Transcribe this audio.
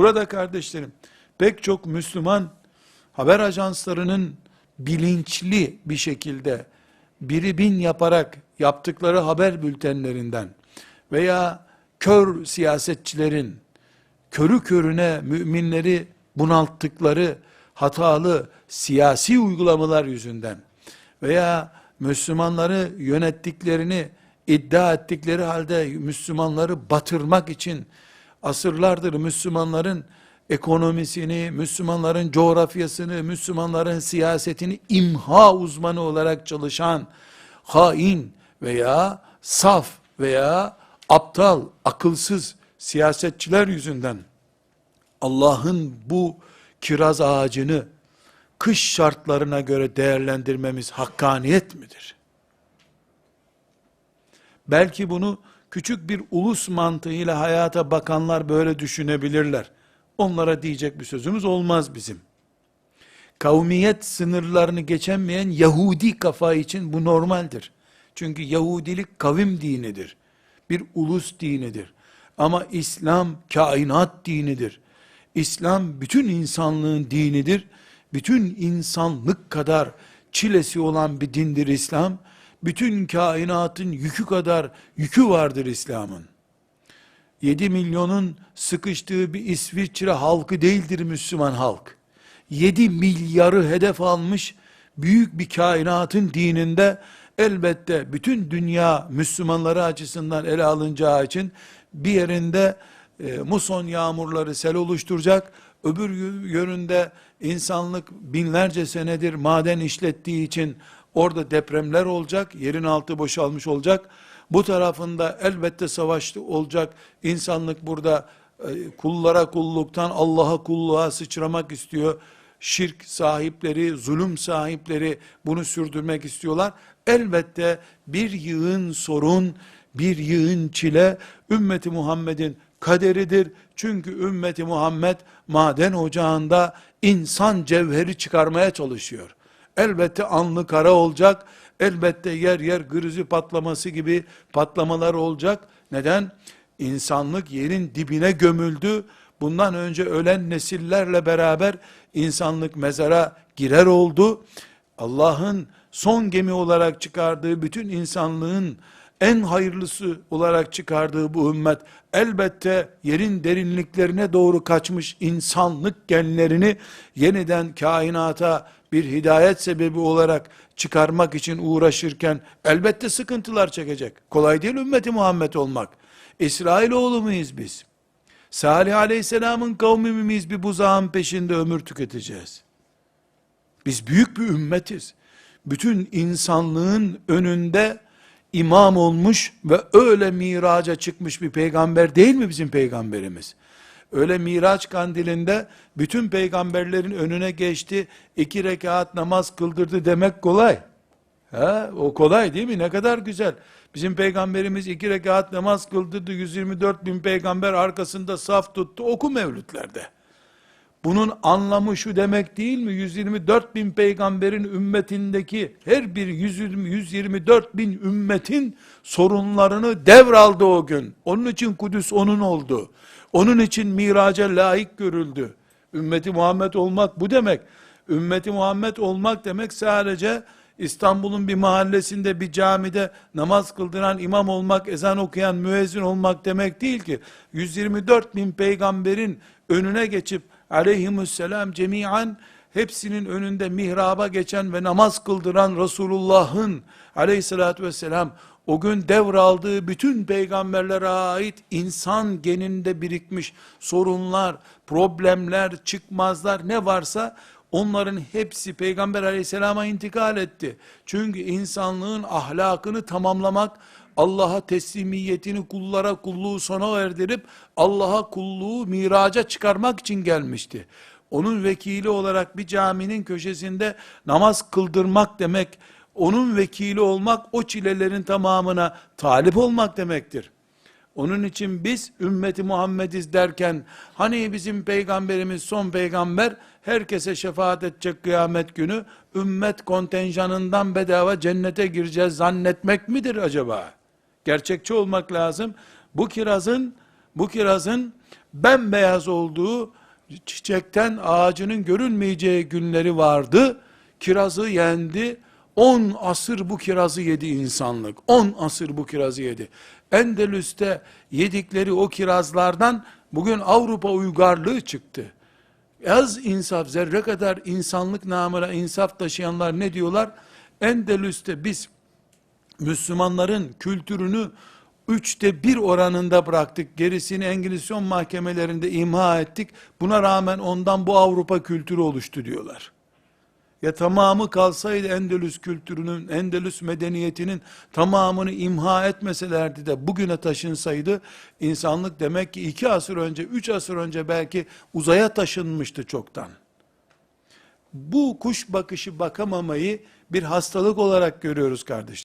Burada kardeşlerim, pek çok Müslüman haber ajanslarının bilinçli bir şekilde biri bin yaparak yaptıkları haber bültenlerinden veya kör siyasetçilerin körü körüne müminleri bunalttıkları hatalı siyasi uygulamalar yüzünden veya Müslümanları yönettiklerini iddia ettikleri halde Müslümanları batırmak için asırlardır Müslümanların ekonomisini, Müslümanların coğrafyasını, Müslümanların siyasetini imha uzmanı olarak çalışan hain veya saf veya aptal, akılsız siyasetçiler yüzünden Allah'ın bu kiraz ağacını kış şartlarına göre değerlendirmemiz hakkaniyet midir? Belki bunu küçük bir ulus mantığıyla hayata bakanlar böyle düşünebilirler. Onlara diyecek bir sözümüz olmaz bizim. Kavmiyet sınırlarını geçemeyen Yahudi kafa için bu normaldir. Çünkü Yahudilik kavim dinidir. Bir ulus dinidir. Ama İslam kainat dinidir. İslam bütün insanlığın dinidir. Bütün insanlık kadar çilesi olan bir dindir İslam. Bütün kainatın yükü kadar yükü vardır İslam'ın. 7 milyonun sıkıştığı bir İsviçre halkı değildir Müslüman halk. 7 milyarı hedef almış büyük bir kainatın dininde elbette bütün dünya Müslümanları açısından ele alınacağı için bir yerinde e, muson yağmurları sel oluşturacak, öbür yönünde insanlık binlerce senedir maden işlettiği için orada depremler olacak, yerin altı boşalmış olacak. Bu tarafında elbette savaş olacak. İnsanlık burada e, kullara kulluktan Allah'a kulluğa sıçramak istiyor. Şirk sahipleri, zulüm sahipleri bunu sürdürmek istiyorlar. Elbette bir yığın sorun, bir yığın çile ümmeti Muhammed'in kaderidir. Çünkü ümmeti Muhammed maden ocağında insan cevheri çıkarmaya çalışıyor. Elbette anlı kara olacak. Elbette yer yer gırızı patlaması gibi patlamalar olacak. Neden? İnsanlık yerin dibine gömüldü. Bundan önce ölen nesillerle beraber insanlık mezara girer oldu. Allah'ın son gemi olarak çıkardığı bütün insanlığın en hayırlısı olarak çıkardığı bu ümmet elbette yerin derinliklerine doğru kaçmış insanlık genlerini yeniden kainata bir hidayet sebebi olarak çıkarmak için uğraşırken elbette sıkıntılar çekecek. Kolay değil ümmeti Muhammed olmak. İsrailoğlu muyuz biz? Salih Aleyhisselam'ın kavmi miyiz bir buzağın peşinde ömür tüketeceğiz. Biz büyük bir ümmetiz. Bütün insanlığın önünde imam olmuş ve öyle miraca çıkmış bir peygamber değil mi bizim peygamberimiz? Öyle miraç kandilinde bütün peygamberlerin önüne geçti, iki rekat namaz kıldırdı demek kolay. Ha, o kolay değil mi? Ne kadar güzel. Bizim peygamberimiz iki rekat namaz kıldırdı, 124 bin peygamber arkasında saf tuttu, oku mevlütlerde. Bunun anlamı şu demek değil mi? 124 bin peygamberin ümmetindeki her bir 120, 124 bin ümmetin sorunlarını devraldı o gün. Onun için Kudüs onun oldu. Onun için miraca layık görüldü. Ümmeti Muhammed olmak bu demek. Ümmeti Muhammed olmak demek sadece İstanbul'un bir mahallesinde bir camide namaz kıldıran imam olmak, ezan okuyan müezzin olmak demek değil ki. 124 bin peygamberin önüne geçip aleyhisselam cemiyen hepsinin önünde mihraba geçen ve namaz kıldıran Resulullah'ın aleyhissalatü vesselam o gün devraldığı bütün peygamberlere ait insan geninde birikmiş sorunlar, problemler, çıkmazlar ne varsa onların hepsi peygamber aleyhisselama intikal etti. Çünkü insanlığın ahlakını tamamlamak, Allah'a teslimiyetini kullara kulluğu sona erdirip Allah'a kulluğu miraca çıkarmak için gelmişti. Onun vekili olarak bir caminin köşesinde namaz kıldırmak demek, onun vekili olmak o çilelerin tamamına talip olmak demektir. Onun için biz ümmeti Muhammediz derken hani bizim peygamberimiz son peygamber herkese şefaat edecek kıyamet günü ümmet kontenjanından bedava cennete gireceğiz zannetmek midir acaba? Gerçekçi olmak lazım. Bu kirazın Bu kirazın bembeyaz olduğu, çiçekten ağacının görünmeyeceği günleri vardı. Kirazı yendi. 10 asır bu kirazı yedi insanlık. 10 asır bu kirazı yedi. Endülüs'te yedikleri o kirazlardan bugün Avrupa uygarlığı çıktı. Az insaf, zerre kadar insanlık namına insaf taşıyanlar ne diyorlar? Endülüs'te biz Müslümanların kültürünü üçte bir oranında bıraktık. Gerisini Engizisyon mahkemelerinde imha ettik. Buna rağmen ondan bu Avrupa kültürü oluştu diyorlar. Ya tamamı kalsaydı Endülüs kültürünün, Endülüs medeniyetinin tamamını imha etmeselerdi de bugüne taşınsaydı, insanlık demek ki iki asır önce, üç asır önce belki uzaya taşınmıştı çoktan. Bu kuş bakışı bakamamayı bir hastalık olarak görüyoruz kardeşler.